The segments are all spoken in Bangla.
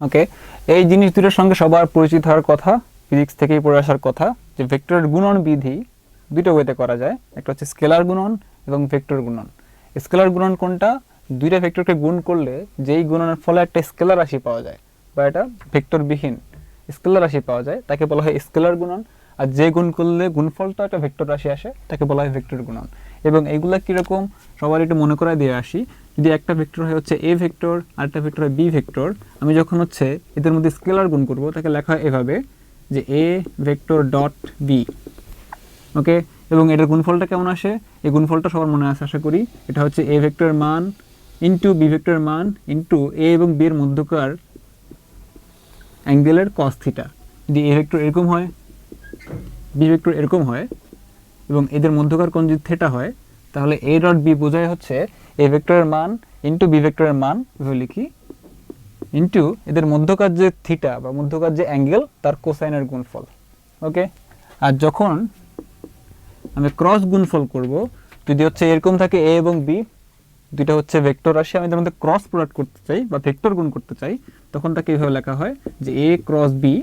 ওকে এই জিনিস দুটোর সঙ্গে সবার পরিচিত হওয়ার কথা ফিজিক্স থেকেই পড়ে আসার কথা, যে ভেক্টরের গুণন বিধি দুটো ওয়েতে করা যায়। একটা হচ্ছে স্কেলার গুণন এবং ভেক্টর গুণন। স্কেলার গুণন কোনটা? দুইটা ভেক্টরকে গুণ করলে যেই গুণনের ফলে একটা স্কেলার রাশি পাওয়া যায় বা এটা ভেক্টরবিহীন স্কেলার রাশি পাওয়া যায়, তাকে বলা হয় স্কেলার গুণন। আর যে গুণ করলে গুণফলটা একটা ভেক্টর রাশি আসে, তাকে বলা হয় ভেক্টর গুণন। এবং এগুলা কীরকম? সবার একটু মনে করায় দিয়ে আসি। যদি একটা ভেক্টর হয় হচ্ছে এ ভেক্টর আর একটা ভেক্টর হয় বি ভেক্টর, আমি যখন হচ্ছে এদের মধ্যে স্কেলার গুণ করব, তাকে লেখা হয় এভাবে যে A vector dot B. Okay? এবং এটার গুণফলটা কেমন আসে? এই গুণফলটা সবার মনে আছে, আশা করি। এটা হচ্ছে এ ভেক্টরের মান ইন্টু বি ভেক্টরের মান ইন্টু এ এবং বি এর মধ্যকার অ্যাঙ্গেলের কস থিটা যদি এ ভেক্টর এরকম হয়, বি ভেক্টর এরকম হয় এবং এদের মধ্যকার কোন যদি থেটা হয় তাহলে এ ডট বি বোঝায় হচ্ছে এ ভেক্টরের মান ইন্টু বি ভেক্টরের মান লিখি ইন্টু এদের মধ্যকার যে থিটা বা মধ্যকার যে অ্যাঙ্গেল তার কোসাইনের গুণফল ওকে আর যখন আমি ক্রস গুণফল করব, যদি হচ্ছে এরকম থাকে এ এবং বি দুইটা হচ্ছে ভেক্টর রাশি আমি এদের মধ্যে ক্রস প্রোডাক্ট করতে চাই বা ভেক্টর গুণ করতে চাই, তখন তাকে এইভাবে লেখা হয় যে এ ক্রস বি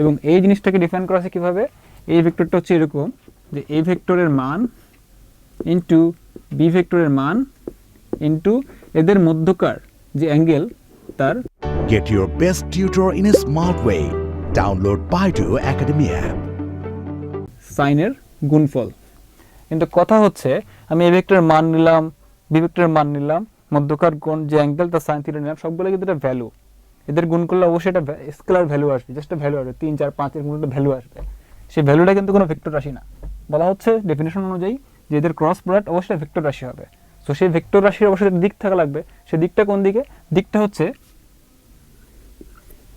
এবং এই জিনিসটাকে ডিফাইন করা আছে কীভাবে? এই ভেক্টরটা হচ্ছে এরকম যে এ ভেক্টরের মান ইন্টু বি ভেক্টরের মান ইন্টু এদের মধ্যকার যে অ্যাঙ্গেল তার Get your best tutor in a smart way. Download Baidu Academy app. সাইনের গুণফল কিন্তু কথা হচ্ছে আমি এ ভেক্টরের মান নিলাম বি ভেক্টরের মান নিলাম মধ্যকার কোণ যে অ্যাঙ্গেল তার সাইন থিটা নিলাম সবগুলো কিন্তু এটা ভ্যালু এদের গুণ করলে অবশ্যই এটা স্কেলার ভ্যালু আসবে জাস্ট ভ্যালু আসবে তিন চার পাঁচ এর একটা ভ্যালু আসবে সেই ভ্যালুটা কিন্তু কোনো ভেক্টর রাশি না বলা হচ্ছে ডেফিনেশন অনুযায়ী যে এদের ক্রস প্রোডাক্ট অবশ্যই ভেক্টর রাশি হবে। তো সেই ভেক্টর রাশির অবশ্যই দিক থাকা লাগবে। সেই দিকটা কোন দিকে? দিকটা হচ্ছে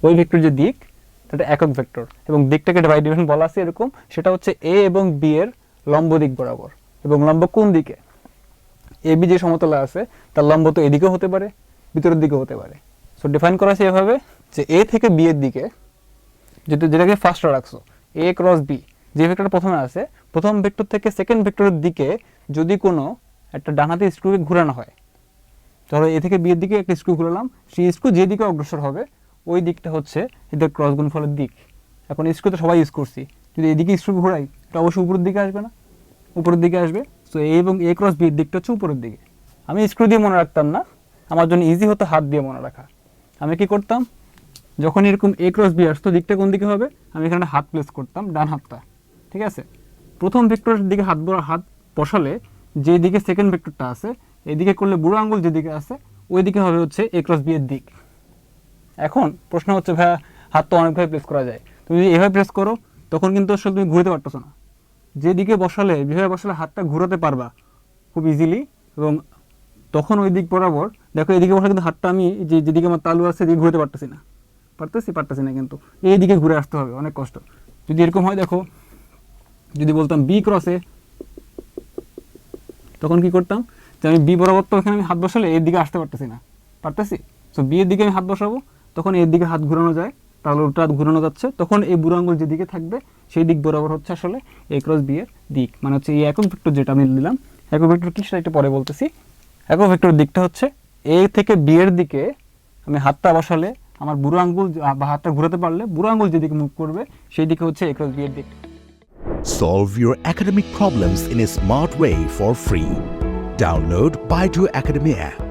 ওই ভেক্টর যে দিক সেটা একক ভেক্টর এবং দিকটাকে ডিভাইডেশন বলা আছে এরকম, সেটা হচ্ছে এ এবং বি এর লম্ব দিক বরাবর। এবং লম্ব কোন দিকে? এ বি যে সমতলে আছে, তার লম্ব তো এদিকেও হতে পারে, ভিতরের দিকেও হতে পারে। সো ডিফাইন করা আছে এভাবে যে এ থেকে বি এর দিকে, যেটা যেটাকে ফার্স্ট রাখছো এ ক্রস বি যে ভেক্টরটা প্রথমে আছে, প্রথম ভেক্টর থেকে সেকেন্ড ভেক্টরের দিকে যদি কোনো একটা ডানাতে স্ক্রুকে ঘোরানো হয়, ধরো এ থেকে বিয়ের দিকে একটা স্ক্রু ঘুরালাম, সেই স্ক্রু যেদিকে অগ্রসর হবে, ওই দিকটা হচ্ছে এদের ক্রস গুণফলের দিক। এখন স্ক্রু তো সবাই ইউজ করছি, যদি এদিকে স্ক্রু ঘোরাই এটা অবশ্যই উপরের দিকে আসবে না। উপরের দিকে আসবে সো এ এবং এ ক্রস বিয়ের দিকটা হচ্ছে উপরের দিকে। আমি স্ক্রু দিয়ে মনে রাখতাম না, আমার জন্য ইজি হতো হাত দিয়ে মনে রাখা। আমি কি করতাম, যখন এরকম এ ক্রস বি আসতো, দিকটা কোন দিকে হবে, আমি এখানে হাত প্লেস করতাম, ডান হাতটা। ঠিক আছে? প্রথম ভেক্টরের দিকে হাত হাত বসালে যেদিকে সেকেন্ড ভেক্টরটা আছে, এদিকে করলে বুড়ো আঙ্গুল যেদিকে আছে, ওই দিকে হবে হচ্ছে এ ক্রস বি এর দিক। এখন প্রশ্ন হচ্ছে, ভাইয়া, হাত তো অনেকভাবে প্রেস করা যায়। তুমি যদি এভাবে প্রেস করো, তখন কিন্তু আসলে তুমি ঘুরতে পারতেছো না। যেদিকে বসালে, যেভাবে বসালে হাতটা ঘুরাতে পারবা খুব ইজিলি এবং তখন ওই দিক বরাবর, দেখো, এদিকে বসে কিন্তু হাতটা আমি যে যেদিকে আমার তালু আছে, এদিকে ঘুরতে পারতেছি না। পারতেছি পারতেছি না কিন্তু। এই দিকে ঘুরে আসতে হবে, অনেক কষ্ট। যদি এরকম হয়, দেখো যদি বলতাম বি ক্রসে তখন কি করতাম? যে আমি বি বরাবর তো এখানে আমি হাত বসালে এর দিকে আসতে পারতেছি না। পারতেছি? সো বি এর দিকে আমি হাত বসাবো, তখন এর দিকে হাত ঘুরানো যায়, তাহলে ওটা হাত ঘুরানো যাচ্ছে, তখন এই বুড়ো আঙ্গুল যেদিকে থাকবে, সেই দিক বরাবর হচ্ছে আসলে এ ক্রস বি এর দিক। মানে হচ্ছে এই একক ভেক্টর যেটা আমি দিলাম একক ভেক্টর কি সেটা একটু পরে বলতেছি। একক ভেক্টর দিকটা হচ্ছে এ থেকে বি এর দিকে আমি হাতটা বসালে আমার বুড়ো আঙ্গুল, বা হাতটা ঘুরাতে পারলে বুড়ো আঙ্গুল যেদিকে মুভ করবে, সেই দিকে হচ্ছে এ ক্রস বি এর দিক। Solve your academic problems in a smart way for free. Download Baidu Academy app.